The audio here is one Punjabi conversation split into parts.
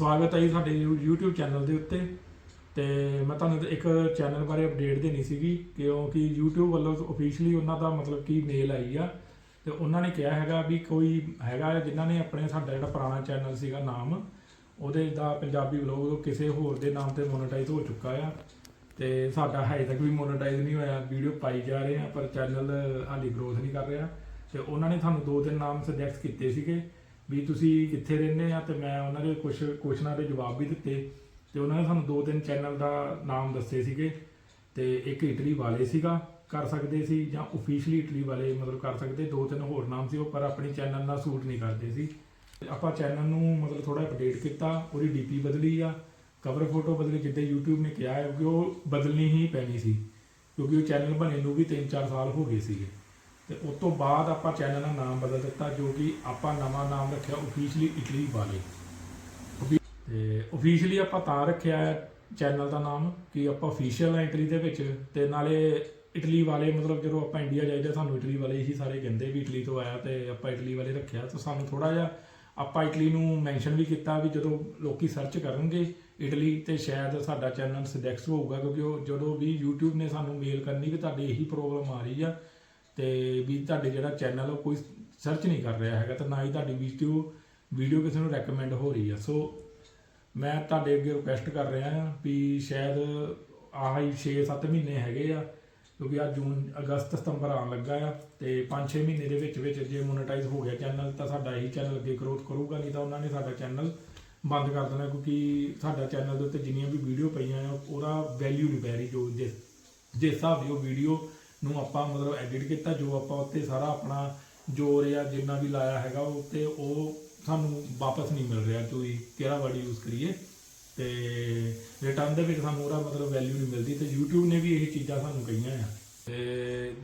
ਸਵਾਗਤ ਹੈ ਜੀ ਸਾਡੇ ਯੂ- YouTube ਚੈਨਲ ਦੇ ਉੱਤੇ। ਤੇ ਮੈਂ ਤੁਹਾਨੂੰ ਇੱਕ ਚੈਨਲ ਬਾਰੇ ਅਪਡੇਟ ਦੇਣੀ ਸੀਗੀ ਕਿਉਂਕਿ YouTube ਵੱਲੋਂ ਅਫੀਸ਼ੀਅਲੀ ਉਹਨਾਂ ਦਾ ਮਤਲਬ ਕਿ ਮੇਲ ਆਈ ਆ। ਤੇ ਉਹਨਾਂ ਨੇ ਕਿਹਾ ਹੈਗਾ ਵੀ ਕੋਈ ਹੈਗਾ ਜਿਨ੍ਹਾਂ ਨੇ ਆਪਣੇ ਸਾਡਾ ਜਿਹੜਾ ਪੁਰਾਣਾ ਚੈਨਲ ਸੀਗਾ ਨਾਮ, ਉਹਦੇ ਦਾ ਪੰਜਾਬੀ ਵਲੌਗ ਕਿਸੇ ਹੋਰ ਦੇ ਨਾਮ ਤੇ ਮੋਨੇਟਾਈਜ਼ ਹੋ ਚੁੱਕਾ ਆ। ਤੇ ਸਾਡਾ ਹਜੇ ਤੱਕ ਵੀ ਮੋਨੇਟਾਈਜ਼ ਨਹੀਂ ਹੋਇਆ ਵੀਡੀਓ ਪਾਈ ਜਾ ਰਹੇ ਆ, ਪਰ ਚੈਨਲ ਹਾਲੀ ਗਰੋਥ ਨਹੀਂ ਕਰ ਰਿਹਾ। ਤੇ ਉਹਨਾਂ ਨੇ ਤੁਹਾਨੂੰ ਦੋ ਤਿੰਨ ਨਾਮ ਸੁਜੈਸਟ ਕੀਤੇ ਸੀਗੇ। ਵੀ ਤੁਸੀਂ ਕਿੱਥੇ ਰਹਿੰਦੇ ਆ ਤੇ ਮੈਂ ਉਹਨਾਂ ਦੇ ਕੁਝ ਕੁਐਸਚਨਾਂ ਦੇ ਜਵਾਬ ਵੀ ਦਿੱਤੇ ਤੇ ਉਹਨਾਂ ਨੇ ਸਾਨੂੰ ਦੋ ਤਿੰਨ ਚੈਨਲ ਦਾ ਨਾਮ ਦੱਸੇ ਸੀਗੇ ਤੇ ਇੱਕ ਇਟਲੀ ਵਾਲੇ ਸੀਗਾ, ਕਰ ਸਕਦੇ ਸੀ ਜਾਂ ਅਫੀਸ਼ੀਅਲੀ ਇਟਲੀ ਵਾਲੇ ਮਤਲਬ ਕਰ ਸਕਦੇ, ਦੋ ਤਿੰਨ ਹੋਰ ਨਾਮ ਸੀ ਉਹ, ਪਰ ਆਪਣੀ ਚੈਨਲ ਨਾਲ ਸੂਟ ਨਹੀਂ ਕਰਦੇ ਸੀ। ਤੇ ਆਪਾਂ ਚੈਨਲ ਨੂੰ ਮਤਲਬ ਥੋੜਾ ਅਪਡੇਟ ਕੀਤਾ, ਉਹਦੀ ਡੀਪੀ ਬਦਲੀ ਆ ਕਵਰ ਫੋਟੋ ਬਦਲੀ, ਜਿੱਦਾਂ YouTube ਨੇ ਕਿਹਾ ਹੈ ਕਿ ਉਹ ਬਦਲਣੀ ਹੀ ਪੈਣੀ ਸੀ, ਕਿਉਂਕਿ ਉਹ ਚੈਨਲ ਬਣੇ ਨੂੰ ਵੀ 3-4 ਸਾਲ ਹੋ ਗਏ ਸੀਗੇ। ਤੇ ਉਸ ਤੋਂ ਬਾਅਦ ਆਪਾਂ ਚੈਨਲ ਦਾ ਨਾਮ ਬਦਲ ਦਿੱਤਾ, ਜੋ ਕਿ ਆਪਾਂ ਨਵਾਂ ਨਾਮ ਰੱਖਿਆ ਅਫੀਸ਼ੀਅਲੀ ਇਟਲੀ ਵਾਲੇ। ਤੇ ਅਫੀਸ਼ੀਅਲੀ ਆਪਾਂ ਤਾਂ ਰੱਖਿਆ ਚੈਨਲ ਦਾ ਨਾਮ, ਕਿ ਆਪਾਂ ਅਫੀਸ਼ੀਅਲ ਆ ਇਟਲੀ ਦੇ ਵਿੱਚ। ਤੇ ਨਾਲੇ ਇਟਲੀ ਵਾਲੇ, ਮਤਲਬ ਜਦੋਂ ਆਪਾਂ ਇੰਡੀਆ ਜਾਈਦਾ, ਸਾਨੂੰ ਇਟਲੀ ਵਾਲੇ ਹੀ ਸਾਰੇ ਕਹਿੰਦੇ ਵੀ ਇਟਲੀ ਤੋਂ ਆਇਆ ਤੇ ਆਪਾਂ ਇਟਲੀ ਵਾਲੇ ਰੱਖਿਆ। ਤਾਂ ਸਾਨੂੰ ਥੋੜਾ ਜਿਹਾ ਆਪਾਂ ਇਟਲੀ ਨੂੰ ਮੈਂਸ਼ਨ ਵੀ ਕੀਤਾ ਵੀ ਜਦੋਂ ਲੋਕੀ ਸਰਚ ਕਰਨਗੇ ਇਟਲੀ, ਤੇ ਸ਼ਾਇਦ ਸਾਡਾ ਚੈਨਲ ਸਜੈਕਟ ਹੋਊਗਾ, ਕਿਉਂਕਿ ਉਹ ਜਦੋਂ ਵੀ YouTube ਨੇ ਸਾਨੂੰ ਮੇਲ ਕਰਨੀ ਕਿ ਤੁਹਾਡੀ ਇਹੀ ਪ੍ਰੋਬਲਮ ਆ ਰਹੀ ਆ ਤੇ ਵੀ ਤੁਹਾਡੇ ਜਿਹੜਾ ਚੈਨਲ ਉਹ ਕੋਈ ਸਰਚ ਨਹੀਂ ਕਰ ਰਿਹਾ ਹੈਗਾ ਤੇ ਨਾ ਹੀ ਤੁਹਾਡੀ ਵੀਡੀਓ ਵੀਡੀਓ ਕਿਸੇ ਨੂੰ ਰეკਮੈਂਡ ਹੋ ਰਹੀ ਆ। ਸੋ ਮੈਂ ਤੁਹਾਡੇ ਅੱਗੇ ਰਿਕੁਐਸਟ ਕਰ ਰਿਹਾ ਹਾਂ ਵੀ ਸ਼ਾਇਦ ਆਹੀ 6-7 ਮਹੀਨੇ ਹੈਗੇ ਆ, ਕਿਉਂਕਿ ਆ ਜੂਨ, ਅਗਸਤ, ਸਤੰਬਰ ਆਉਣ ਲੱਗਾ ਆ ਤੇ 5-6 ਮਹੀਨੇ ਦੇ ਵਿੱਚ ਵਿੱਚ ਜੇ ਮੋਨੇਟਾਈਜ਼ ਹੋ ਗਿਆ ਚੈਨਲ ਤਾਂ ਸਾਡਾ ਇਹੀ ਚੈਨਲ ਅੱਗੇ ਗਰੋਥ ਕਰੂਗਾ, ਨਹੀਂ ਤਾਂ ਉਹਨਾਂ ਨੇ ਸਾਡਾ ਚੈਨਲ ਬੰਦ ਕਰ ਦੇਣਾ, ਕਿਉਂਕਿ ਸਾਡਾ ਚੈਨਲ ਦੇ ਉੱਤੇ ਜਿੰਨੀਆਂ ਵੀ ਵੀਡੀਓ ਪਈਆਂ ਆ, ਉਹਦਾ ਵੈਲਿਊ ਨਹੀਂ ਪੈ ਰਹੀ ਜੋ ਜਿਸ ਜਿਸ ਹਿਸਾਬ ਦੀ ਉਹ ਵੀਡੀਓ ਨੂੰ ਆਪਾਂ ਮਤਲਬ ਐਡਿਟ ਕੀਤਾ, ਜੋ ਆਪਾਂ ਉੱਤੇ ਸਾਰਾ ਆਪਣਾ ਜੋਰ ਜਾਂ ਜਿੰਨਾ ਵੀ ਲਾਇਆ ਹੈਗਾ ਉਹ ਤੇ ਉਹ ਸਾਨੂੰ ਵਾਪਸ ਨਹੀਂ ਮਿਲ ਰਿਹਾ ਕੋਈ ਕਿਹੜਾ ਵਰਡ ਯੂਜ਼ ਕਰੀਏ। ਤੇ ਰਿਟਰਨ ਦੇ ਵਿੱਚ ਸਾਨੂੰ ਉਹਦਾ ਮਤਲਬ ਵੈਲਿਊ ਨਹੀਂ ਮਿਲਦੀ ਤੇ YouTube ਨੇ ਵੀ ਇਹ ਚੀਜ਼ਾਂ ਸਾਨੂੰ ਕਹੀਆਂ ਆ। ਤੇ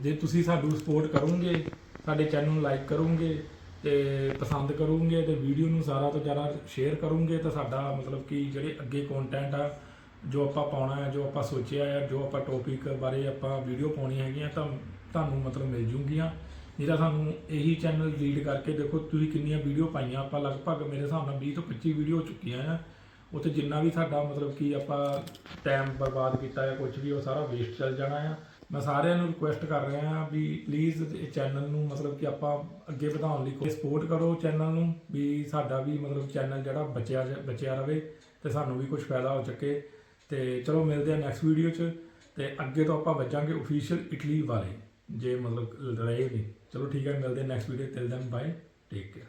ਜੇ ਤੁਸੀਂ ਸਾਨੂੰ ਸਪੋਰਟ ਕਰੋਗੇ, ਸਾਡੇ ਚੈਨਲ ਨੂੰ ਲਾਈਕ ਕਰੋਗੇ, ਤੇ ਪਸੰਦ ਕਰੋਗੇ, ਤੇ ਵੀਡੀਓ ਨੂੰ ਸਾਰਾ ਤੋਂ ਜ਼ਿਆਦਾ ਸ਼ੇਅਰ ਕਰੋਗੇ, ਤਾਂ ਸਾਡਾ ਮਤਲਬ ਕਿ ਜਿਹੜੇ ਅੱਗੇ ਕੰਟੈਂਟ ਆ ਜੋ ਆਪਾਂ ਪਾਉਣਾ ਹੈ, ਜੋ ਆਪਾਂ ਸੋਚਿਆ ਹੈ, ਜੋ ਆਪਾਂ ਟੌਪਿਕ ਬਾਰੇ ਆਪਾਂ ਵੀਡੀਓ ਪਾਉਣੀ ਹੈਗੀਆਂ ਤਾਂ ਤੁਹਾਨੂੰ ਮਤਲਬ ਮਿਲ ਜੂਗੀਆਂ। ਜਿਹੜਾ ਸਾਨੂੰ ਇਹੀ ਚੈਨਲ ਰੀਡ ਕਰਕੇ ਦੇਖੋ, ਤੁਸੀਂ ਕਿੰਨੀਆਂ ਵੀਡੀਓ ਪਾਈਆਂ। ਆਪਾਂ ਲਗਭਗ ਮੇਰੇ ਹਿਸਾਬ ਨਾਲ 20 ਤੋਂ 25 ਵੀਡੀਓ ਹੋ ਚੁੱਕੀਆਂ ਆ। ਉੱਥੇ ਜਿੰਨਾ ਵੀ ਸਾਡਾ ਮਤਲਬ ਕਿ ਆਪਾਂ ਟਾਈਮ ਬਰਬਾਦ ਕੀਤਾ ਹੈ ਕੁਝ ਵੀ, ਉਹ ਸਾਰਾ ਵੇਸਟ ਚੱਲ ਜਾਣਾ ਆ। ਮੈਂ ਸਾਰਿਆਂ ਨੂੰ ਰਿਕੁਐਸਟ ਕਰ ਰਿਹਾ ਹਾਂ ਵੀ ਪਲੀਜ਼ ਇਹ ਚੈਨਲ ਨੂੰ ਮਤਲਬ ਕਿ ਆਪਾਂ ਅੱਗੇ ਵਧਾਉਣ ਲਈ ਕੋਈ ਸਪੋਰਟ ਕਰੋ ਚੈਨਲ ਨੂੰ, ਵੀ ਸਾਡਾ ਵੀ ਮਤਲਬ ਚੈਨਲ ਜਿਹੜਾ ਬਚਿਆ ਬਚਿਆ ਰਵੇ ਤੇ ਸਾਨੂੰ ਵੀ ਕੁਝ ਫਾਇਦਾ ਹੋ ਸਕੇ। ਤੇ ਚਲੋ ਮਿਲਦੇ ਆ ਨੈਕਸਟ ਵੀਡੀਓ 'ਚ ਤੇ ਅੱਗੇ ਤੋਂ ਆਪਾਂ ਵੱਜਾਂਗੇ ਅਫੀਸ਼ੀਅਲ ਇਟਲੀ ਵਾਲੇ, ਜੇ ਮਤਲਬ ਰਹੇ ਨੇ ਚਲੋ ਠੀਕ ਹੈ, ਮਿਲਦੇ ਆ next video till then bye take care